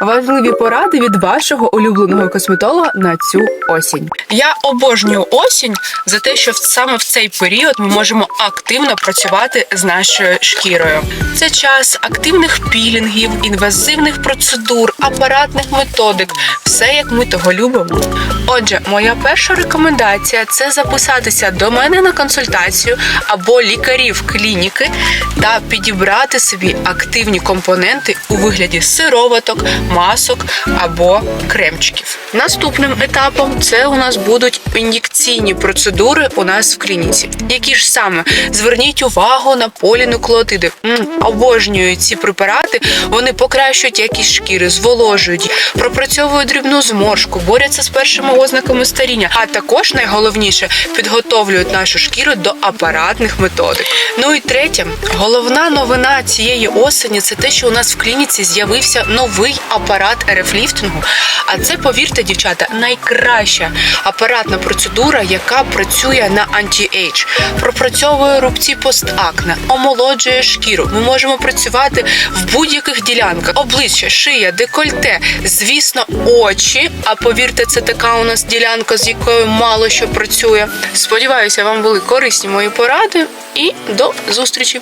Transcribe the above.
Важливі поради від вашого улюбленого косметолога на цю осінь. Я обожнюю осінь за те, що саме в цей період ми можемо активно працювати з нашою шкірою. Це час активних пілінгів, інвазивних процедур, апаратних методик, все як ми того любимо. Отже, моя перша рекомендація це записатися до мене на консультацію або лікарів клініки та підібрати собі активні компоненти у вигляді сироваток, масок або кремчиків. Наступним етапом це у нас будуть ін'єкційні процедури у нас в клініці. Які ж саме зверніть увагу на полінуклеотиди. Обожнюю ці препарати. Вони покращують якість шкіри, зволожують, пропрацьовують дрібну зморшку, борються з першими ознаками старіння. А також найголовніше підготовлюють нашу шкіру до апаратних методик. Ну і третє, головна новина цієї осені це те, що у нас в клініці з'явився новий апарат РФ-ліфтингу. А це, повірте, дівчата, найкраща апаратна процедура, яка працює на анті-ейдж, пропрацьовує рубці постакне, омолоджує шкіру. Ми можемо працювати в будь-яких ділянках: обличчя, шия, декольте, звісно, очі. А повірте, це така у нас ділянка, з якою мало що працює. Сподіваюся, вам були корисні мої поради і до зустрічі.